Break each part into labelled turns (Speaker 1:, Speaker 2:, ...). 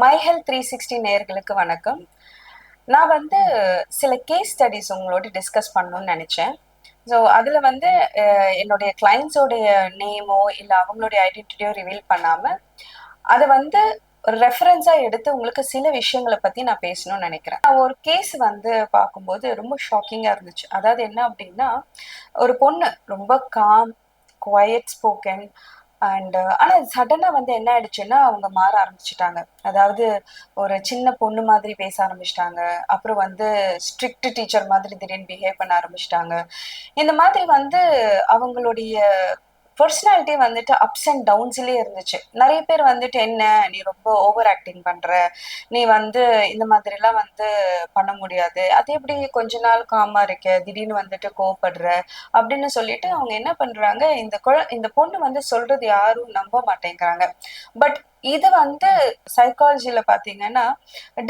Speaker 1: My health three sixty நேர்களுக்கு வணக்கம். நான் வந்து சில கேஸ் ஸ்டடிஸ் உங்களோட டிஸ்கஸ் பண்ணணும்னு நினச்சேன். ஸோ அதில் வந்து என்னுடைய கிளைண்ட்ஸோடைய நேமோ இல்லை அவங்களுடைய ஐடென்டிட்டியோ ரிவீல் பண்ணாமல் அதை வந்து ஒரு ரெஃபரன்ஸாக எடுத்து உங்களுக்கு சில விஷயங்களை பற்றி நான் பேசணும்னு நினைக்கிறேன். நான் ஒரு கேஸ் வந்து பார்க்கும்போது ரொம்ப ஷாக்கிங்காக இருந்துச்சு. அதாவது என்ன அப்படின்னா ஒரு பொண்ணு ரொம்ப காம் குவயட் ஸ்போக்கன் அண்ட் ஆனால் சடனாக வந்து என்ன ஆயிடுச்சுன்னா அவங்க மாற ஆரம்பிச்சிட்டாங்க. அதாவது ஒரு சின்ன பொண்ணு மாதிரி பேச ஆரம்பிச்சிட்டாங்க. அப்புறம் வந்து ஸ்ட்ரிக்ட் டீச்சர் மாதிரி திடீர்னு பிஹேவ் பண்ண ஆரம்பிச்சிட்டாங்க. இந்த மாதிரி வந்து அவங்களுடைய பர்சனாலிட்டி வந்துட்டு அப்ஸ் அண்ட் டவுன்ஸ்லேயே இருந்துச்சு. நிறைய பேர் வந்துட்டு என்ன நீ ரொம்ப ஓவர் ஆக்டிங் பண்ற. நீ வந்து இந்த மாதிரிலாம் வந்து பண்ண முடியாது. அது எப்படி கொஞ்ச நாள் காமா இருக்க? திடீர்னு வந்துட்டு கோவப்படுற? அப்படின்னு சொல்லிட்டு அவங்க என்ன பண்றாங்க இந்த குழ இந்த பொண்ணு வந்து சொல்றது யாரும் நம்ப மாட்டேங்கிறாங்க. பட் இது வந்து சைக்காலஜியில பாத்தீங்கன்னா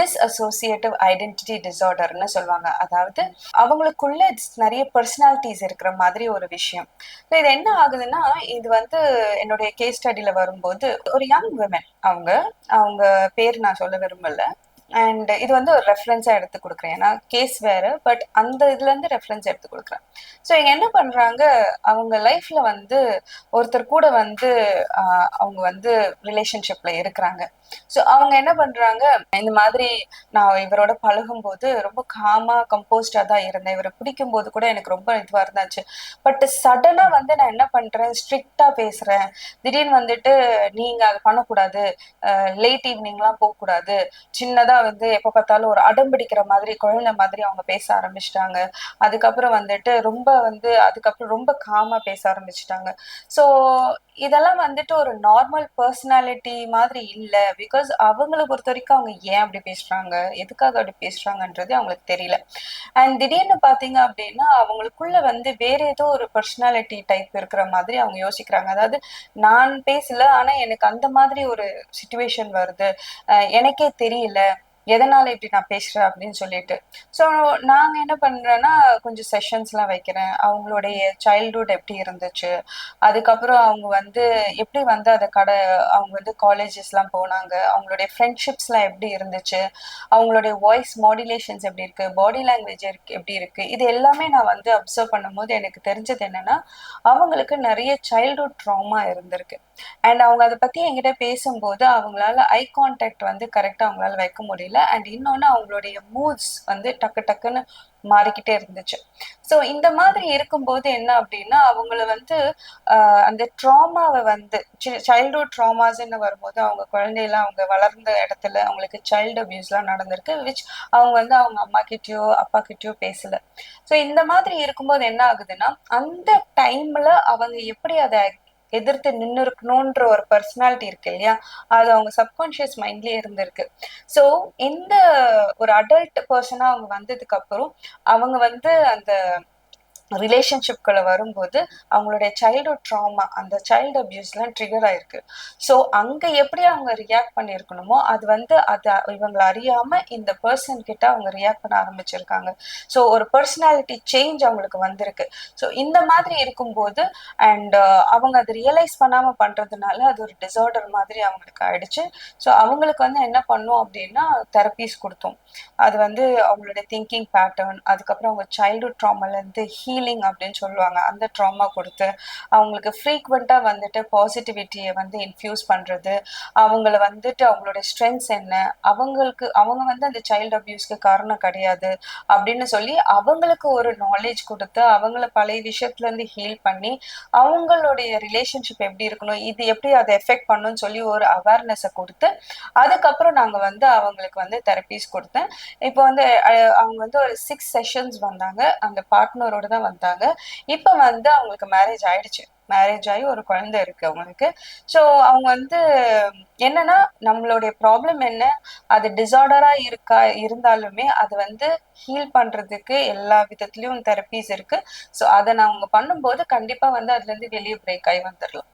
Speaker 1: டிஸ்அசோசியேட்டிவ் ஐடென்டிட்டி டிசார்டர்னு சொல்லுவாங்க. அதாவது அவங்களுக்குள்ள நிறைய பர்சனாலிட்டிஸ் இருக்கிற மாதிரி ஒரு விஷயம். இது என்ன ஆகுதுன்னா இது வந்து என்னுடைய கேஸ் ஸ்டடியில வரும்போது ஒரு யங் விமன் அவங்க அவங்க பேர் நான் சொல்ல விரும்பல. அண்ட் இது வந்து ஒரு ரெஃபரன்ஸாக எடுத்து கொடுக்குறேன். ஏன்னா கேஸ் வேறு பட் அந்த இதுலேருந்து ரெஃபரன்ஸ் எடுத்து கொடுக்குறேன். ஸோ இங்கே என்ன பண்ணுறாங்க அவங்க லைஃப்பில் வந்து ஒருத்தர் கூட வந்து அவங்க வந்து ரிலேஷன்ஷிப்பில் இருக்கிறாங்க. ஸோ அவங்க என்ன பண்ணுறாங்க இந்த மாதிரி நான் இவரோட பழகும்போது ரொம்ப காமாக கம்போஸ்டாக தான் இருந்தேன். இவரை பிடிக்கும் போது கூட எனக்கு ரொம்ப இதுவாக இருந்தாச்சு. பட் சடனாக வந்து நான் என்ன பண்ணுறேன் ஸ்ட்ரிக்டாக பேசுகிறேன் திடீர்னு வந்துட்டு நீங்கள் அதை பண்ணக்கூடாது. லேட் ஈவினிங்லாம் போகக்கூடாது. சின்னதாக வந்து எப்போ பார்த்தாலும் ஒரு அடம் பிடிக்கிற மாதிரி குழந்தை மாதிரி அவங்க பேச ஆரம்பிச்சிட்டாங்க. அதுக்கப்புறம் வந்துட்டு ரொம்ப வந்து அதுக்கப்புறம் ரொம்ப காமாக பேச ஆரம்பிச்சிட்டாங்க. ஸோ இதெல்லாம் வந்துட்டு ஒரு நார்மல் பர்சனாலிட்டி மாதிரி இல்லை. பிகாஸ் அவங்கள பொறுத்த வரைக்கும் அவங்க ஏன் அப்படி பேசுறாங்க? எதுக்காக அப்படி பேசுறாங்கன்றது அவங்களுக்கு தெரியல. அண்ட் திடீர்னு பார்த்தீங்க அப்படின்னா அவங்களுக்குள்ள வந்து வேற ஏதோ ஒரு பர்சனாலிட்டி டைப் இருக்கிற மாதிரி அவங்க யோசிக்கிறாங்க. அதாவது நான் பேசல ஆனா எனக்கு அந்த மாதிரி ஒரு சுச்சுவேஷன் வருது. எனக்கே தெரியல. எதனால இப்படி நான் பேசுறேன் அப்படின்னு சொல்லிட்டு. ஸோ நாங்க என்ன பண்றேன்னா கொஞ்சம் செஷன்ஸ்லாம் வைக்கிறேன். அவங்களுடைய சைல்ட்ஹுட் எப்படி இருந்துச்சு? அதுக்கப்புறம் அவங்க வந்து எப்படி வந்து அதை கடை அவங்க வந்து காலேஜஸ்லாம் போனாங்க? அவங்களுடைய ஃப்ரெண்ட்ஷிப்ஸ்லாம் எப்படி இருந்துச்சு? அவங்களுடைய வாய்ஸ் மாடுலேஷன்ஸ் எப்படி இருக்கு? பாடி லாங்குவேஜ் எப்படி இருக்கு? இது எல்லாமே நான் வந்து அப்சர்வ் பண்ணும்போது எனக்கு தெரிஞ்சது என்னன்னா அவங்களுக்கு நிறைய சைல்ட்ஹுட் ட்ராமா இருந்திருக்கு. அண்ட் அவங்க அதை பத்தி என்கிட்ட பேசும்போது அவங்களால ஐ கான்டாக்ட் வந்து கரெக்டாக அவங்களால வைக்க முடியல. அண்ட் இன்னொன்று அவங்களுடைய மூட்ஸ் வந்து டக்கு டக்குன்னு மாறிக்கிட்டே இருந்துச்சு. ஸோ இந்த மாதிரி இருக்கும்போது என்ன அப்படின்னா அவங்கள வந்து ஆஹ், அந்த ட்ராமாவை வந்து சைல்டுஹுட் ட்ராமாஸ்ன்னு வரும்போது அவங்க குழந்தையெல்லாம் அவங்க வளர்ந்த இடத்துல அவங்களுக்கு சைல்டு அபியூஸ்லாம் நடந்திருக்கு விச் அவங்க வந்து அவங்க அம்மா கிட்டயோ அப்பா கிட்டயோ பேசல. ஸோ இந்த மாதிரி இருக்கும்போது என்ன ஆகுதுன்னா அந்த டைம்ல அவங்க எப்படி அதை எதிர்த்து நின்று இருக்கணுன்ற ஒரு பர்சனாலிட்டி இருக்கு இல்லையா? அது அவங்க சப்கான்ஷியஸ் மைண்ட்லயே இருந்திருக்கு. ஸோ இந்த ஒரு அடல்ட் பர்சனா அவங்க வந்ததுக்கு அப்புறம் அவங்க வந்து அந்த ரிலேஷன்ஷிப்களை வரும்போது அவங்களுடைய சைல்டுஹுட் ட்ராமா அந்த சைல்டு அப்யூஸ்லாம் ட்ரிகர் ஆயிருக்கு. ஸோ அங்கே எப்படி அவங்க ரியாக்ட் பண்ணியிருக்கணுமோ அது வந்து அது இவங்களை அறியாமல் இந்த பர்சன் கிட்ட அவங்க ரியாக்ட் பண்ண ஆரம்பிச்சிருக்காங்க. ஸோ ஒரு பர்சனாலிட்டி சேஞ்ச் அவங்களுக்கு வந்திருக்கு. ஸோ இந்த மாதிரி இருக்கும்போது அண்ட் uh, அவங்க அதை ரியலைஸ் பண்ணாமல் பண்ணுறதுனால அது ஒரு டிசார்டர் மாதிரி அவங்களுக்கு ஆயிடுச்சு. ஸோ அவங்களுக்கு வந்து என்ன பண்ணோம் அப்படின்னா தெரப்பீஸ் கொடுத்தோம். அது வந்து அவங்களுடைய திங்கிங் பேட்டர்ன் அதுக்கப்புறம் அவங்க சைல்டுஹுட் ட்ராமாலேருந்து ஹீலிங் அப்படின்னு சொல்லுவாங்க. அந்த ட்ராமா கொடுத்து அவங்களுக்கு ஃப்ரீக்வெண்ட்டாக வந்துட்டு பாசிட்டிவிட்டியை வந்து இன்ஃப்யூஸ் பண்ணுறது அவங்கள வந்துட்டு அவங்களோட ஸ்ட்ரென்த்ஸ் என்ன அவங்களுக்கு அவங்க வந்து அந்த சைல்டு அப்யூஸ்க்கு காரணம் கிடையாது அப்படின்னு சொல்லி அவங்களுக்கு ஒரு நாலேஜ் கொடுத்து அவங்கள பழைய விஷயத்துலேருந்து ஹீல் பண்ணி அவங்களுடைய ரிலேஷன்ஷிப் எப்படி இருக்கணும் இது எப்படி அதை எஃபெக்ட் பண்ணுன்னு சொல்லி ஒரு அவேர்னஸை கொடுத்து அதுக்கப்புறம் நாங்கள் வந்து அவங்களுக்கு வந்து தெரப்பீஸ் கொடுத்தேன் இப்போ வந்து அவங்க வந்து ஒரு சிக்ஸ் செஷன்ஸ் வந்தாங்க. அந்த பார்ட்னரோட தான் வந்தாங்க. இப்போ வந்து அவங்களுக்கு மேரேஜ் ஆயிடுச்சு. மேரேஜ் ஆகி ஒரு குழந்தை இருக்கு அவங்களுக்கு. ஸோ அவங்க வந்து என்னன்னா நம்மளுடைய ப்ராப்ளம் என்ன? அது டிசார்டரா இருக்கா? இருந்தாலுமே அது வந்து ஹீல் பண்றதுக்கு எல்லா விதத்துலயும் தெரப்பீஸ் இருக்கு. ஸோ அதை நான் அவங்க பண்ணும்போது கண்டிப்பா வந்து அதுல இருந்து வெளியே பிரேக் ஆகி வந்துடலாம்